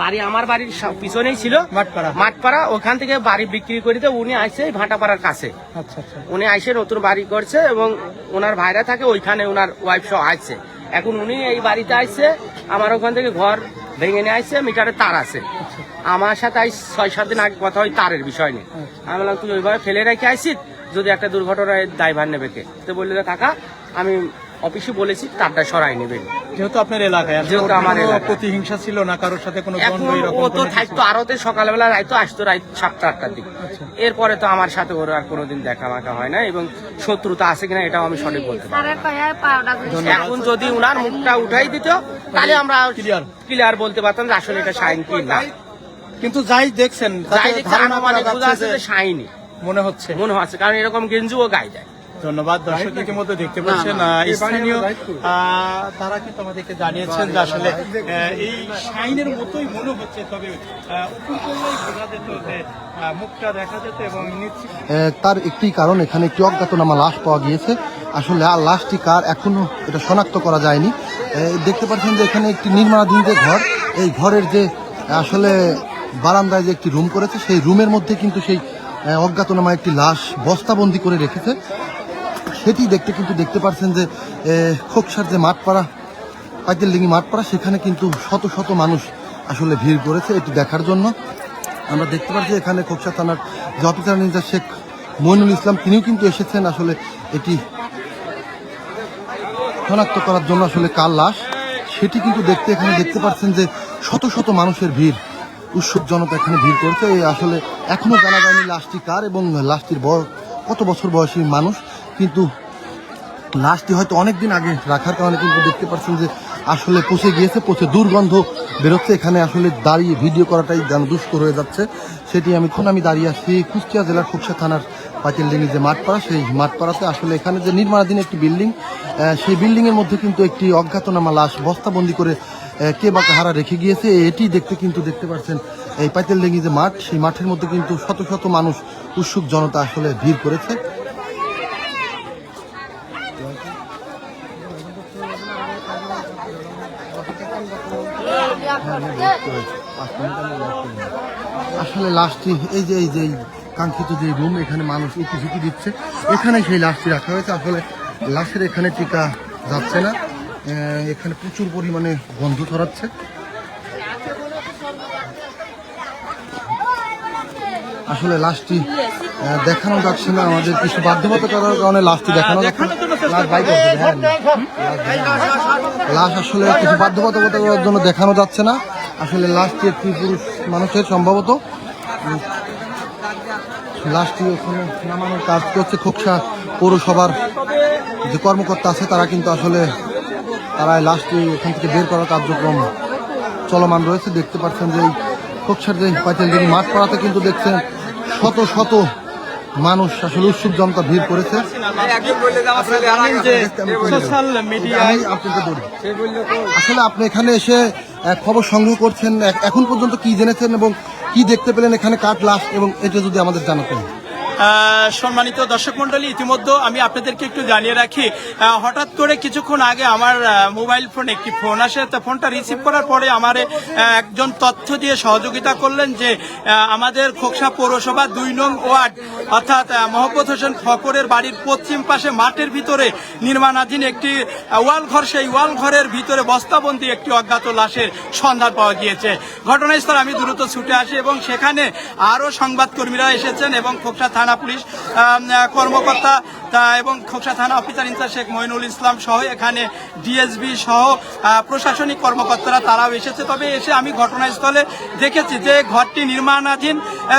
বাড়ি আমার বাড়ির পিছনেই ছিল। মাঠপাড়া। মাঠপাড়া ওখান থেকে বাড়ি বিক্রি করে দিয়ে উনি আসছে ভাটাপাড়ার কাছে। আচ্ছা আচ্ছা। উনি আইসে নতুন বাড়ি করছে এবং ওনার ভাইরা থাকে ওইখানে ওনার ওয়াইফ সহ আসছে এখন উনি এই বাড়িতে আসছে আমার ওখান থেকে ঘর ভেঙে নিয়ে আসছে মিটারে তার আছে। আমার সাথে আইস ছয় সাত দিন আগে কথা হয় তারের বিষয় নিয়ে। আমি বললাম তুই ওইভাবে ফেলে রেখে আসিস যদি একটা দুর্ঘটনায় দায়ভার নেবে কে? তো বলল কাকা আমি অফিসে বলেছি তারটা সরাই নেবেন যেহেতু আপনার এলাকায় যেহেতু আমার প্রতিহিংসা ছিল না কারোর সাথে কোনো ও তো? থাকতো আরতে সকালবেলা রাইতো আসতো রাত সাতটা আটটার দিকে আচ্ছা। এরপরে তো আমার সাথে ওর আর কোনোদিন দেখা মাখা হয় না এবং শত্রুতা আছে কিনা এটাও আমি সঠিক বলতে পারি। এখন যদি উনার মুখটা উঠাই দিত তাহলে আমরা. ক্লিয়ার বলতে পারতাম যে আসলে এটা শাইন কি না কিন্তু যাই দেখছেন যাই বোঝা আছে যে যে মনে হচ্ছে মনে হচ্ছে কারণ এরকম গেঞ্জুও গায়ে যায় ধন্যবাদ। দর্শক ইতিমধ্যে দেখতে পাচ্ছেন স্থানীয় তারা কিন্তু আমাদেরকে জানিয়েছেন যে আসলে এই শাইনের মতোই মনে হচ্ছে তবে মুখটা দেখা যেত এবং তার একটি কারণ এখানে একটি অজ্ঞাতনামা লাশ পাওয়া গিয়েছে। আসলে আর লাশটি কার এখনও এটা শনাক্ত করা যায়নি। দেখতে পাচ্ছেন যে এখানে একটি নির্মাণাধীন যে ঘর এই ঘরের যে আসলে বারান্দায় যে একটি রুম করেছে সেই রুমের মধ্যে কিন্তু সেই অজ্ঞাতনামা একটি লাশ বস্তাবন্দি করে রেখেছে। সেটি দেখতে কিন্তু দেখতে পাচ্ছেন যে খোকসার যে মাঠপাড়া পাইতেলডিঙ্গি মাঠপাড়া, সেখানে কিন্তু শত শত মানুষ আসলে ভিড় করেছে এটি দেখার জন্য। আমরা দেখতে পাচ্ছি এখানে খোকসা থানার যে অফিসার শেখ মইনুল ইসলাম, তিনিও কিন্তু এসেছেন আসলে এটি শনাক্ত করার জন্য আসলে কার লাশ। সেটি কিন্তু দেখতে এখানে দেখতে পাচ্ছেন যে শত শত মানুষের ভিড়, উৎসব জনতা এখানে ভিড় করছে। আসলে এখনও জানা যায়নি লাশটি কার এবং লাশটির বয়স, কত বছর বয়সী মানুষ। কিন্তু লাশটি হয়তো অনেকদিন আগে রাখার কারণে কিন্তু দেখতে পাচ্ছেন যে আসলে পচে গিয়েছে, পচে দুর্গন্ধ বেরোচ্ছে। এখানে আসলে দাঁড়িয়ে ভিডিও করাটাই যেন দুষ্কর হয়ে যাচ্ছে। সেটি আমি এখন আমি দাঁড়িয়ে আছি কুষ্টিয়া জেলার খুবসা থানার পাতিলডিঙ্গি যে মাঠপাড়া, সেই মাঠপাড়াতে। আসলে এখানে যে নির্মাণাধীন একটি বিল্ডিং সেই বিল্ডিংয়ের মধ্যে কিন্তু একটি অজ্ঞাতনামা লাশ বস্তাবন্দি করে কে বা কাহারা রেখে গিয়েছে, এটি দেখতে কিন্তু দেখতে পাচ্ছেন এই পাতিলডিঙ্গি যে মাঠ, সেই মাঠের মধ্যে কিন্তু শত শত মানুষ, উৎসুক জনতা আসলে ভিড় করেছে। আসলে লাশটি এই যে এই যে কাঙ্ক্ষিত যে রুম এখানে মানুষ উঁকি ঝুঁকি দিচ্ছে এখানে সেই লাশটি রাখা হয়েছে। আসলে লাশের এখানে টিকা যাচ্ছে না। এখানে প্রচুর পরিমাণে গন্ধ ছড়াচ্ছে। আসলে লাশটি দেখানো যাচ্ছে না আমাদের কিছু বাধ্যবাধকতার কারণে লাশটি দেখানো যাচ্ছে না। লাশ বাইক হ্যাঁ। লাশ আসলে কিছু বাধ্যবাধকতার জন্য দেখানো যাচ্ছে না। আসলে লাশটি একটি পুরুষ মানুষের সম্ভবত উম, লাশটি ওখানে নামানোর কাজ করছে খোকসা পৌরসভার যে কর্মকর্তা আছে তারা কিন্তু আসলে তারা লাস্ট ওখান থেকে বের করার কার্যক্রম চলমান রয়েছে। দেখতে পাচ্ছেন যে এই খোকসার যে পাইতেলদিনী মাঠ পাড়াতে কিন্তু দেখছেন শত শত মানুষ আসলে উৎসুক জনতা ভিড় করেছে। আসলে আপনি এখানে এসে খবর সংগ্রহ করছেন এখন পর্যন্ত কি জেনেছেন এবং কি দেখতে পেলেন এখানে কাঠ লাশ এবং এটা যদি আমাদের জানাতেন। সম্মানিত দর্শক মন্ডলী ইতিমধ্যে আমি আপনাদেরকে একটু জানিয়ে রাখি হঠাৎ করে কিছুক্ষণ আগে আমার মোবাইল ফোনে একটি ফোন আসে। তো ফোনটা রিসিভ করার পরে আমার একজন তথ্য দিয়ে সহযোগিতা করলেন যে আমাদের খোকসা পৌরসভা দুই নং ওয়ার্ড, অর্থাৎ মোহাম্মদ হোসেন ফকরের বাড়ির পশ্চিম পাশে মাঠের ভিতরে নির্মাণাধীন একটি ওয়াল ঘর সেই ওয়াল ঘরের ভিতরে বস্তাবন্দি একটি অজ্ঞাত লাশের সন্ধান পাওয়া গিয়েছে। ঘটনাস্থলে আমি দ্রুত ছুটে আসি এবং সেখানে আরও সংবাদকর্মীরা এসেছেন এবং খোকসা থানা পুলিশ কর্মকর্তা এবং খোকসা থানা officer in charge Sheikh Moinul Islam সহ এখানে ডিএসবি সহ প্রশাসনিক কর্মকর্তারা তারাও এসেছে। তবে এসে আমি ঘটনাস্থলে দেখেছি যে ঘরটি নির্মাণাধীন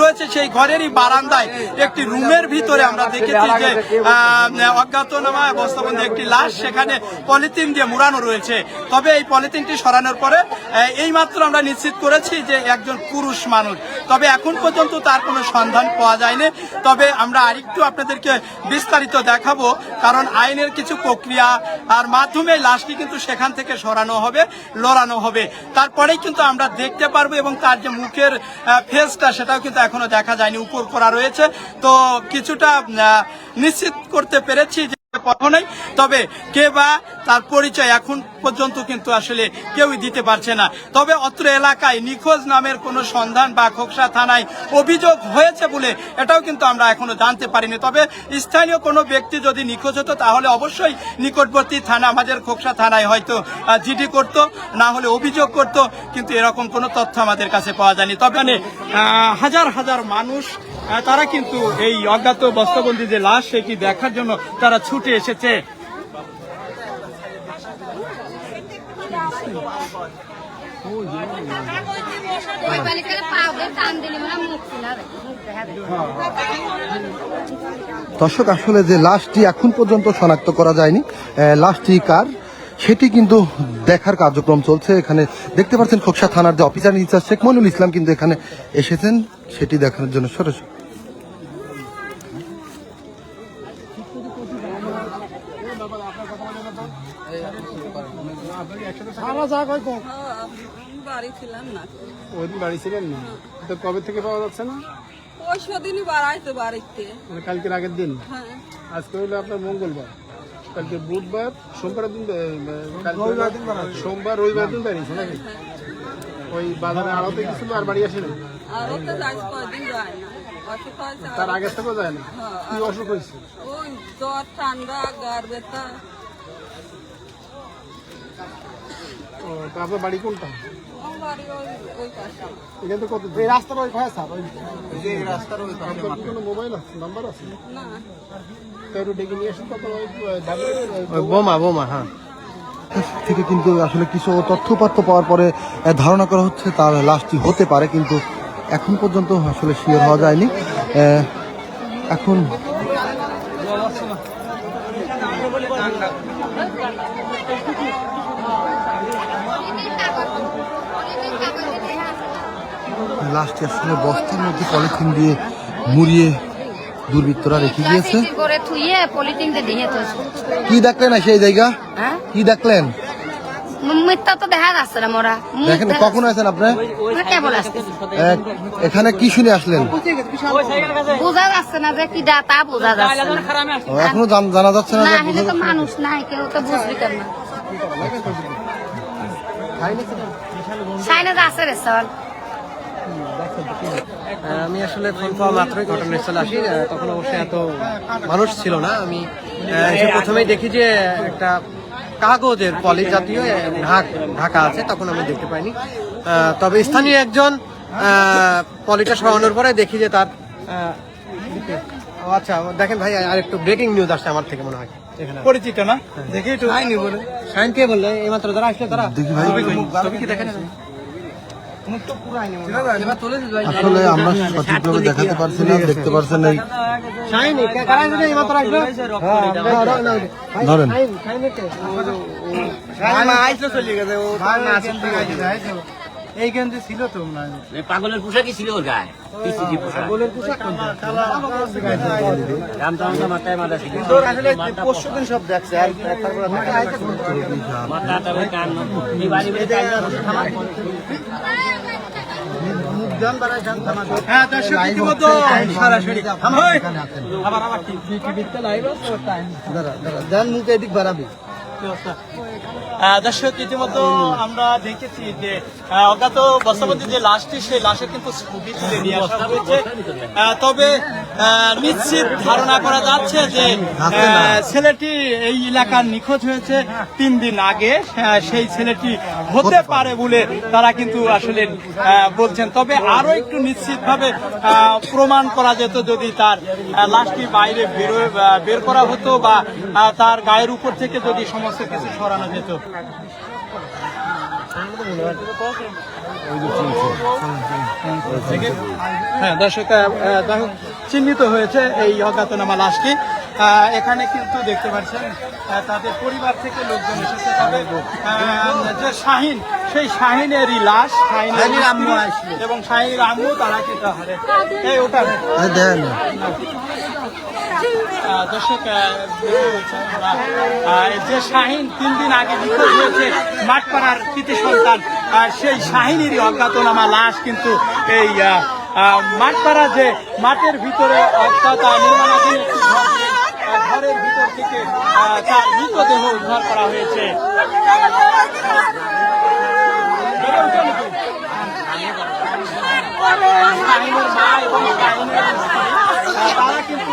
রয়েছে। সেই ঘরেরই বারান্দায় একটি রুমের ভিতরে আমরা দেখেছি যে অজ্ঞাতনামা বস্তাবন্ধী একটি লাশ সেখানে পলিথিন দিয়ে মুড়ানো রয়েছে। তবে এই পলিথিনটি সরানোর পরে আহ, এইমাত্র আমরা নিশ্চিত করেছি যে একজন পুরুষ মানুষ। তবে এখন পর্যন্ত তার কোনো সন্ধান পাওয়া যায়নি। তবে আমরা আরেকটু আপনাদেরকে বিস্তারিত দেখাবো, কারণ আইনের কিছু প্রক্রিয়া আর মাধ্যমে লাশটি কিন্তু সেখান থেকে সরানো হবে, লড়ানো হবে। তারপরেই কিন্তু আমরা দেখতে পারব এবং তার যে মুখের ফেসটা সেটাও কিন্তু এখনও দেখা যায়নি, উপর করা রয়েছে। তো কিছুটা নিশ্চিত করতে পেরেছি কখনোই তবে কে বা তার পরিচয় এখন পর্যন্ত কিন্তু আসলে কেউই দিতে পারছে না। তবে অত্র এলাকায় নিখোঁজ নামের কোনো সন্ধান বা খোকসা থানায় অভিযোগ হয়েছে বলে এটাও কিন্তু আমরা এখনও জানতে পারিনি। তবে স্থানীয় কোনো ব্যক্তি যদি নিখোঁজ হতো তাহলে অবশ্যই নিকটবর্তী থানা আমাদের খোকসা থানায় হয়তো জিডি করত না হলে অভিযোগ করত কিন্তু এরকম কোনো তথ্য আমাদের কাছে পাওয়া যায়নি। তবে মানে, হাজার হাজার মানুষ তারা কিন্তু এই অজ্ঞাত বস্তাবন্দি যে লাশ, সেটি দেখার জন্য তারা ছুটে এসেছে। দর্শক, আসলে যে লাশটি এখন পর্যন্ত শনাক্ত করা যায়নি লাশটি কার, সেটি কিন্তু দেখার কার্যক্রম চলছে। এখানে দেখতে পাচ্ছেন খোকসা থানার যে officer in charge Sheikh Monul Islam কিন্তু এখানে এসেছেন, সেটি দেখানোর জন্য সরাসরি বাড়ি ছিলাম না। ওই দিন বাড়ি ছিলেন না? তো কবে থেকে পাওয়া যাচ্ছে না? ওই সেদিনই বাড়াইতো বাড়িতে। মানে কালকের আগের দিন? হ্যাঁ। আজকে হলো আপনার মঙ্গলবার। কালকে বুধবার সোমবার দিন সোমবার রবিবার দিন বাড়িয়েছে নাকি? ওই বাজারে আড়তে গেছিল আর বাড়ি আসেনি? আর যাই কয়দিন যায় না। অসুখ হয়েছে আর- তার আগের থেকেও যায় না? হ্যাঁ, কি অসুখ হয়েছে? ওই জ্বর ঠান্ডা গার ব্যথা ও, তো আপনার বাড়ি কোনটা? আমার বাড়ি ওই ওই পাশে এখান থেকে কত এই রাস্তার ওই ভাই স্যার ওই যে রাস্তার ওই আপনার কোনো মোবাইল আছে? নাম্বার আছে? না। তো একটু ডেকে নিয়ে আসুন তারপর ওই বোমা বোমা হ্যাঁ। থেকে কিন্তু আসলে কিছু তথ্যপাত্র পাওয়ার পরে ধারণা করা হচ্ছে তার লাশটি হতে পারে কিন্তু এখন পর্যন্ত আসলে শিওর হওয়া যায়নি। এখন লাশটি আসলে বস্তার মধ্যে পলিথিন দিয়ে মুড়িয়ে দুর্বৃত্তরা রেখে গিয়েছে। প্লাস্টিক করে থুইয়ে পলিথিন দিয়ে দিয়ে তো কি দেখলেন সেই জায়গা? হ্যাঁ? কি দেখলেন? কখন আপনি? এখানে কি শুনে আসলেন? বোঝা যাচ্ছে না যে কি বোঝা যাচ্ছে এখনও জান- যাচ্ছে না মানুষ নাই কেউ তো বুঝবি কেন? সাইনে আছে আমি আসলে ফোন পাওয়া মাত্রই ঘটনাস্থলে আসি। তখন অবশ্যই এত মানুষ ছিল না। আমি প্রথমেই দেখি যে একটা কাগজের পলি জাতীয় ঢাক ঢাকা আছে তখন আমি দেখতে পাইনি। তবে স্থানীয় একজন আহ, পলিটা সরানোর পরে দেখি যে তার ও আচ্ছা দেখেন ভাই আর একটু ব্রেকিং নিউজ আসছে আমার থেকে মনে হয়। পরিচিত না? দেখে একটু। বলে সাইন কে বললে? এইমাত্র যারা আসলে তারা দেখি ভাই। দেখেন? আসলে আমরা সঠিকভাবে দেখাতে পারছি না দেখতে পারছেন এই সাইন কারা আসলে এইমাত্র আসলো ধরেন পাগলের পোশাকই ছিল ওর গায়ে? পিসিজি পোশাক? মাথায় মাথা ছিল কান এই বাড়ি বাড়ি কান হ্যাঁ ওই, আবার আবার আহ, দর্শক ইতিমধ্যে আমরা দেখেছি যে অজ্ঞাত বস্তাবন্দি যে লাশটি সেই লাশের কিন্তু ছবি তুলে নিয়ে আসা হয়েছে। তবে নিশ্চিত ধারণা করা যাচ্ছে যে ছেলেটি এই এলাকার নিখোঁজ হয়েছে তিন দিন আগে। সেই ছেলেটি হতে পারে। বলে তারা কিন্তু আসলে আহ, বলছেন। তবে আরও একটু নিশ্চিতভাবে আহ, প্রমাণ করা যেত যদি তার লাশটি বাইরে বেরো- বের করা হতো বা তার গায়ের উপর থেকে যদি সমস্ত কিছু সরানো যেত। হ্যাঁ দর্শক চিহ্নিত হয়েছে এই অজ্ঞাতনামা লাশটি। এখানে কিন্তু দেখতে পাচ্ছেন তাদের পরিবার থেকে লোকজন এসেছে। তবে যে শাহিন সেই শাহিনেরই লাশ শাহিনের আম্মু এবং শাহিনের আম্মু তারা কিন্তু হারে। এই ওটা। দর্শক যে শাহিন তিন দিন আগে নিখোঁজ হয়েছে মাঠপাড়ার কৃতি সন্তান আর সেই শাহিনেরই অজ্ঞাতনামা লাশ কিন্তু এই মাঠপাড়া যে মাঠের ভিতরে অর্থাৎ নির্মাণাধীন ঘরের ভিতর থেকে তার মৃতদেহ উদ্ধার করা হয়েছে। মা এবং তারা কিন্তু